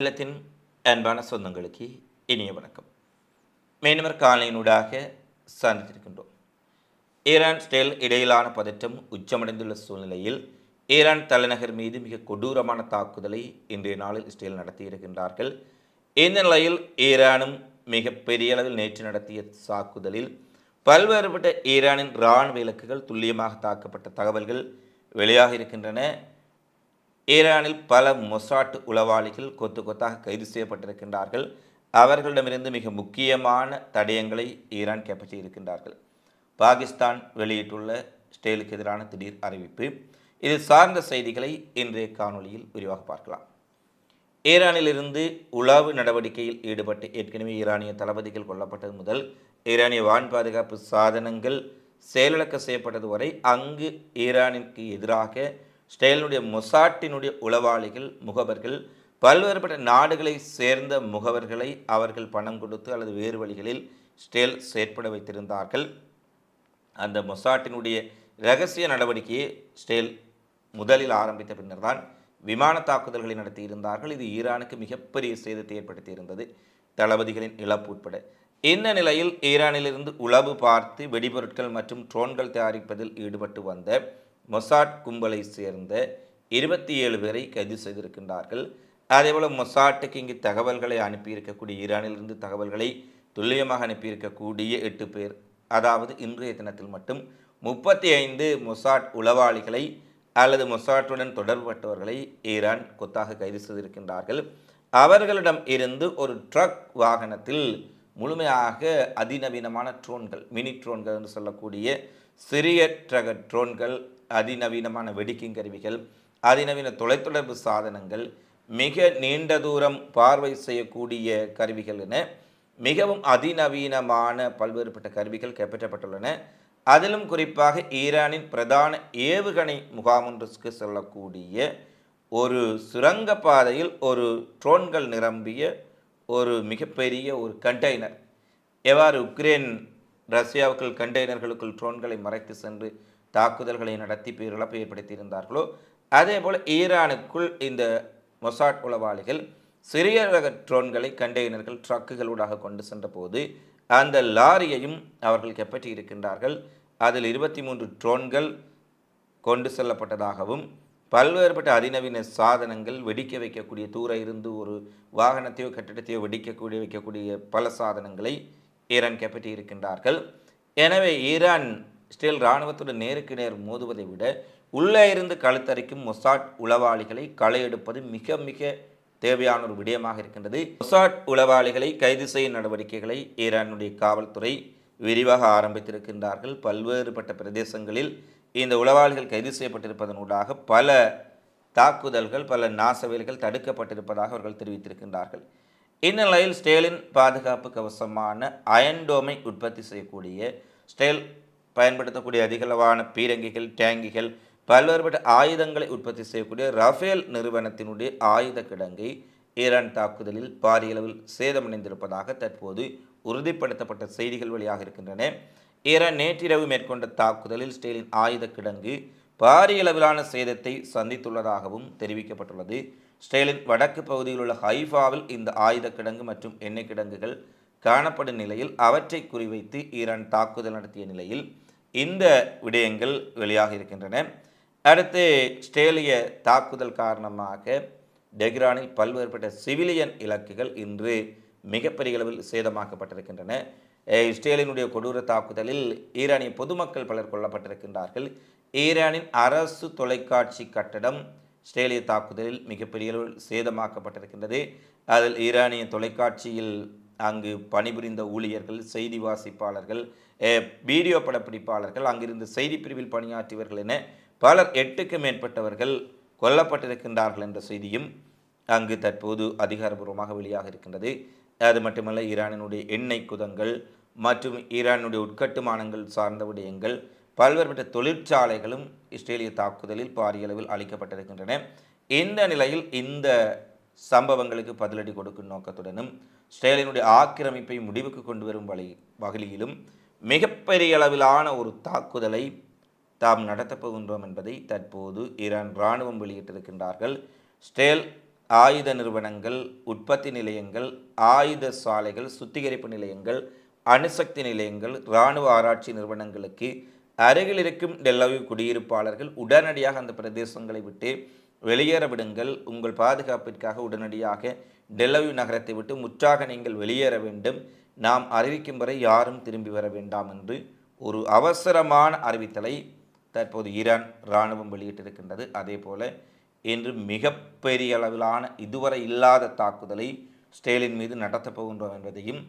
இல்லத்தின் அன்பான சொந்தங்களுக்கு இனிய வணக்கம். மேனவர் காலையினூடாக சந்தித்திருக்கின்றோம் ஈரான் ஸ்டேல் இடையிலான பதற்றம் உச்சமடைந்துள்ள சூழ்நிலையில் ஈரான் தலைநகர் மீது மிக கொடூரமான தாக்குதலை இன்றைய நாளில் இஸ்ரேல் நடத்தியிருக்கின்றார்கள் இந்த நிலையில் ஈரானும் மிக பெரிய அளவில் நேற்று நடத்திய தாக்குதலில் பல்வேறுபட்ட ஈரானின் இராணுவ இலக்குகள் துல்லியமாக தாக்கப்பட்ட தகவல்கள் வெளியாக இருக்கின்றன ஈரானில் பல மொசாட் உளவாளிகள் கொத்து கொத்தாக கைது செய்யப்பட்டிருக்கின்றார்கள். அவர்களிடமிருந்து மிக முக்கியமான தடயங்களை ஈரான் கைப்பற்றியிருக்கின்றார்கள் பாகிஸ்தான் வெளியிட்டுள்ள ஸ்டேலுக்கு எதிரான திடீர் அறிவிப்பு. இது சார்ந்த செய்திகளை இன்றைய காணொளியில் விரிவாக பார்க்கலாம். ஈரானிலிருந்து உளவு நடவடிக்கையில் ஈடுபட்டு ஏற்கனவே ஈரானிய தளபதிகள் கொல்லப்பட்டது முதல் ஈரானிய வான் பாதுகாப்பு சாதனங்கள் செயலிழக்க செய்யப்பட்டது வரை அங்கு ஈரானிற்கு எதிராக ஸ்டேலினுடைய மொசாட்டினுடைய உளவாளிகள் முகவர்கள் பல்வேறுபட்ட நாடுகளை சேர்ந்த முகவர்களை அவர்கள் பணம் கொடுத்து அல்லது வேறு வழிகளில் ஸ்டேல் செயற்பட வைத்திருந்தார்கள். அந்த மொசாட்டினுடைய ரகசிய நடவடிக்கையை ஸ்டேல் முதலில் ஆரம்பித்த பின்னர் தான் விமான தாக்குதல்களை நடத்தியிருந்தார்கள். இது ஈரானுக்கு மிகப்பெரிய சேதத்தை ஏற்படுத்தியிருந்தது. தளபதிகளின் இழப்பு உட்பட. இந்த நிலையில் ஈரானிலிருந்து உளவு பார்த்து வெடிபொருட்கள் மற்றும் ட்ரோன்கள் தயாரிப்பதில் ஈடுபட்டு வந்த மொசாட் கும்பலை சேர்ந்த இருபத்தி ஏழு பேரை கைது செய்திருக்கின்றார்கள். அதேபோல் மொசாட்டுக்கு இங்கு தகவல்களை அனுப்பியிருக்கக்கூடிய ஈரானிலிருந்து தகவல்களை துல்லியமாக அனுப்பியிருக்கக்கூடிய எட்டு பேர் அதாவது இன்றைய தினத்தில் மட்டும் முப்பத்தி ஐந்து மொசாட் உளவாளிகளை அல்லது மொசாட்டுடன் தொடர்பட்டவர்களை ஈரான் கொத்தாக கைது செய்திருக்கின்றார்கள். அவர்களிடம் இருந்து ஒரு ட்ரக் வாகனத்தில் முழுமையாக அதிநவீனமான ட்ரோன்கள் மினி ட்ரோன்கள் என்று சொல்லக்கூடிய சிறிய ட்ரக ட்ரோன்கள் அதிநவீனமான வெடிக்கிங் கருவிகள் அதிநவீன தொலைத்தொடர்பு சாதனங்கள் மிக நீண்ட தூரம் பார்வை செய்யக்கூடிய கருவிகள் என மிகவும் அதிநவீனமான பல்வேறுபட்ட கருவிகள் கைப்பற்றப்பட்டுள்ளன. அதிலும் குறிப்பாக ஈரானின் பிரதான ஏவுகணை முகாமொன்றுக்கு செல்லக்கூடிய ஒரு சுரங்க பாதையில் ஒரு ட்ரோன்கள் நிரம்பிய ஒரு மிகப்பெரிய ஒரு கண்டெய்னர் எவ்வாறு உக்ரைன் ரஷ்யாவுக்குள் கண்டெய்னர்களுக்குள் ட்ரோன்களை மறைத்து சென்று தாக்குதல்களை நடத்தி பேரிழப்பை ஏற்படுத்தியிருந்தார்களோ? அதே போல் ஈரானுக்குள் இந்த மொசாட் உளவாளிகள் சிறிய ரக ட்ரோன்களை கண்டெய்னர்கள் ட்ரக்குகளூடாக கொண்டு சென்றபோது அந்த லாரியையும் அவர்கள் கெப்பற்றி இருக்கின்றார்கள். அதில் இருபத்தி மூன்று ட்ரோன்கள் கொண்டு செல்லப்பட்டதாகவும் பல்வேறுபட்ட அதிநவீன சாதனங்கள் வெடிக்க வைக்கக்கூடிய தூர இருந்து ஒரு வாகனத்தையோ கட்டிடத்தையோ வெடிக்கக்கூடிய வைக்கக்கூடிய பல சாதனங்களை ஈரான் கைப்பற்றி இருக்கின்றார்கள். எனவே ஈரான் ஸ்டில் இராணுவத்துடன் நேருக்கு நேர் மோதுவதை விட உள்ளே இருந்து கழுத்தரிக்கும் மொசாட் உளவாளிகளை களை எடுப்பது மிக மிக தேவையான ஒரு விடயமாக இருக்கின்றது. மொசாட் உளவாளிகளை கைது செய்யும் நடவடிக்கைகளை ஈரானுடைய காவல்துறை விரிவாக ஆரம்பித்திருக்கின்றார்கள். பல்வேறுபட்ட பிரதேசங்களில் இந்த உளவாளிகள் கைது செய்யப்பட்டிருப்பதனூடாக பல தாக்குதல்கள் பல நாசவேல்கள் தடுக்கப்பட்டிருப்பதாக அவர்கள் தெரிவித்திருக்கின்றார்கள். இந்நிலையில் ஸ்டேலின் பாதுகாப்பு கவசமான அயன்டோமை உற்பத்தி செய்யக்கூடிய ஸ்டேல் பயன்படுத்தக்கூடிய அதிகளவான பீரங்கிகள் டேங்கிகள் பல்வேறுபட்ட ஆயுதங்களை உற்பத்தி செய்யக்கூடிய ரஃபேல் நிறுவனத்தினுடைய ஆயுத கிடங்கை ஈரான் தாக்குதலில் பாரிய அளவில் சேதமடைந்திருப்பதாக தற்போது உறுதிப்படுத்தப்பட்ட செய்திகள் வெளியாக இருக்கின்றன. ஈரான் நேற்றிரவு மேற்கொண்ட தாக்குதலில் ஸ்டேலின் ஆயுத கிடங்கு பாரிய அளவிலான சேதத்தை சந்தித்துள்ளதாகவும் தெரிவிக்கப்பட்டுள்ளது. ஸ்டெயிலின் வடக்கு பகுதியில் உள்ள ஹைஃபாவில் இந்த ஆயுத கிடங்கு மற்றும் எண்ணெய் கிடங்குகள் காணப்படும் நிலையில் அவற்றை குறிவைத்து ஈரான் தாக்குதல் நடத்திய நிலையில் இந்த விடயங்கள் வெளியாக இருக்கின்றன. அடுத்து ஸ்டேலிய தாக்குதல் காரணமாக டெஹ்ரானில் பல்வேறுபட்ட சிவிலியன் இலக்குகள் இன்று மிகப்பெரிய அளவில் சேதமாக்கப்பட்டிருக்கின்றன. இஸ்ரேலினுடைய கொடூர தாக்குதலில் ஈரானிய பொதுமக்கள் பலர் கொல்லப்பட்டிருக்கின்றார்கள். ஈரானின் அரசு தொலைக்காட்சி கட்டடம் இஸ்ரேலிய தாக்குதலில் மிகப்பெரிய அளவில் சேதமாக்கப்பட்டிருக்கின்றது. அதில் ஈரானிய தொலைக்காட்சியில் அங்கு பணிபுரிந்த ஊழியர்கள் செய்தி வாசிப்பாளர்கள் வீடியோ படப்பிடிப்பாளர்கள் அங்கிருந்து செய்தி பிரிவில் பணியாற்றியவர்கள் என பலர் எட்டுக்கு மேற்பட்டவர்கள் கொல்லப்பட்டிருக்கின்றார்கள் என்ற செய்தியும் அங்கு தற்போது அதிகாரபூர்வமாக வெளியாக இருக்கின்றது. அது மட்டுமல்ல ஈரானினுடைய எண்ணெய் குதங்கள் மற்றும் ஈரானுடைய உட்கட்டுமானங்கள் சார்ந்த விடயங்கள் பல்வேறுபட்ட தொழிற்சாலைகளும் இஸ்ரேலிய தாக்குதலில் பாரிய அளவில் அளிக்கப்பட்டிருக்கின்றன இந்த நிலையில் இந்த சம்பவங்களுக்கு பதிலடி கொடுக்கும் நோக்கத்துடனும் இஸ்ரேலினுடைய ஆக்கிரமிப்பை முடிவுக்கு கொண்டு வரும் வழி வகையிலும் மிகப்பெரிய அளவிலான ஒரு தாக்குதலை தாம் நடத்தப் போகின்றோம் என்பதை தற்போது ஈரான் இராணுவம் வெளியிட்டிருக்கின்றார்கள். ஸ்டேல் ஆயுத நிறுவனங்கள் உற்பத்தி நிலையங்கள் ஆயுத சாலைகள் சுத்திகரிப்பு நிலையங்கள் அணுசக்தி நிலையங்கள் இராணுவ ஆராய்ச்சி நிறுவனங்களுக்கு அருகில் இருக்கும் டெல்லவி குடியிருப்பாளர்கள் உடனடியாக அந்த பிரதேசங்களை விட்டு வெளியேற விடுங்கள். உங்கள் பாதுகாப்பிற்காக உடனடியாக டெல்லவி நகரத்தை விட்டு முற்றாக நீங்கள் வெளியேற வேண்டும். நாம் அறிவிக்கும் வரை யாரும் திரும்பி வர வேண்டாம் என்று ஒரு அவசரமான அறிவித்தலை தற்போது ஈரான் இராணுவம் வெளியிட்டிருக்கின்றது. அதே போல இன்று மிகப்பெரிய அளவிலான இதுவரை இல்லாத தாக்குதலை ஸ்டேலின் மீது நடத்தப் போகின்றோம் என்பதையும்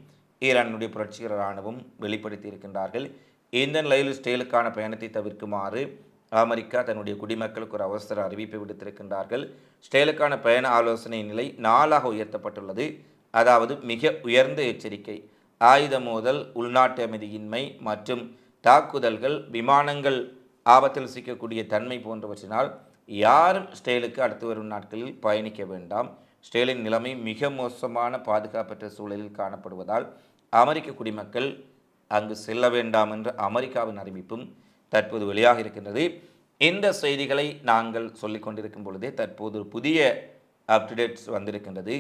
ஈரானுடைய புரட்சிகர இராணுவம் வெளிப்படுத்தி இருக்கின்றார்கள் இந்த நிலையில் ஸ்டேலுக்கான பயணத்தை தவிர்க்குமாறு அமெரிக்கா தன்னுடைய குடிமக்களுக்கு ஒரு அவசர அறிவிப்பை விடுத்திருக்கின்றார்கள். ஸ்டேலுக்கான பயண ஆலோசனை நிலை நாளாக உயர்த்தப்பட்டுள்ளது. அதாவது மிக உயர்ந்த எச்சரிக்கை. ஆயுத மோதல் உள்நாட்டு அமைதியின்மை மற்றும் தாக்குதல்கள் விமானங்கள் ஆபத்தில் சிக்கக்கூடிய தன்மை போன்றவற்றினால் யாரும் ஸ்டேலுக்கு அடுத்து வரும் நாட்களில் பயணிக்க வேண்டாம். ஸ்டேலின் நிலைமை மிக மோசமான பாதுகாப்பற்ற சூழலில் காணப்படுவதால் அமெரிக்க குடிமக்கள் அங்கு செல்ல வேண்டாம் என்ற அமெரிக்காவின் அறிவிப்பும் தற்போது வெளியாக இருக்கின்றது. இந்த செய்திகளை நாங்கள் சொல்லிக் கொண்டிருக்கும் பொழுதே தற்போது ஒரு புதிய அப்டேட்ஸ் வந்திருக்கின்றது.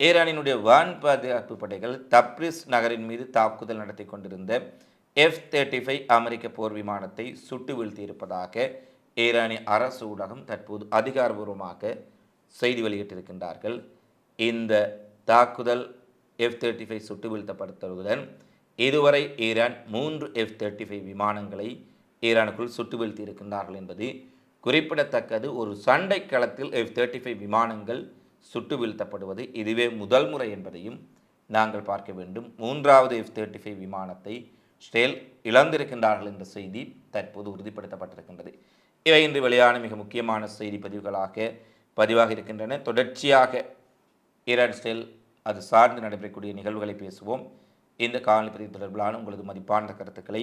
ஈரானினுடைய வான் பாதுகாப்பு படைகள் தப்ரிஸ் நகரின் மீது தாக்குதல் நடத்தி கொண்டிருந்த எஃப் தேர்ட்டி ஃபைவ் அமெரிக்க போர் விமானத்தை சுட்டு வீழ்த்தியிருப்பதாக ஈரானிய அரசு ஊடகம் தற்போது அதிகாரபூர்வமாக செய்தி வெளியிட்டிருக்கின்றார்கள். இந்த தாக்குதல் எஃப் தேர்ட்டி ஃபைவ் சுட்டு வீழ்த்தப்படுத்தவுடன் இதுவரை ஈரான் மூன்று எஃப் தேர்ட்டி ஃபைவ் விமானங்களை ஈரானுக்குள் சுட்டு வீழ்த்தியிருக்கின்றார்கள் என்பது குறிப்பிடத்தக்கது. ஒரு சண்டை களத்தில் எஃப் தேர்ட்டி ஃபைவ் விமானங்கள் சுட்டு வீழ்த்தப்படுவது இதுவே முதல் முறை என்பதையும் நாங்கள் பார்க்க வேண்டும். மூன்றாவது எஃப் தேர்ட்டி ஃபைவ் விமானத்தை ஸ்டேல் இழந்திருக்கின்றார்கள் என்ற செய்தி தற்போது உறுதிப்படுத்தப்பட்டிருக்கின்றது. இவை இன்று வெளியான மிக முக்கியமான செய்தி பதிவுகளாக பதிவாக இருக்கின்றன. தொடர்ச்சியாக ஈரான் ஸ்டேல் அது சார்ந்து நடைபெறக்கூடிய நிகழ்வுகளை பேசுவோம். இந்த காணொலி பதிவு தொடர்பிலான உங்களது மதிப்பான கருத்துக்களை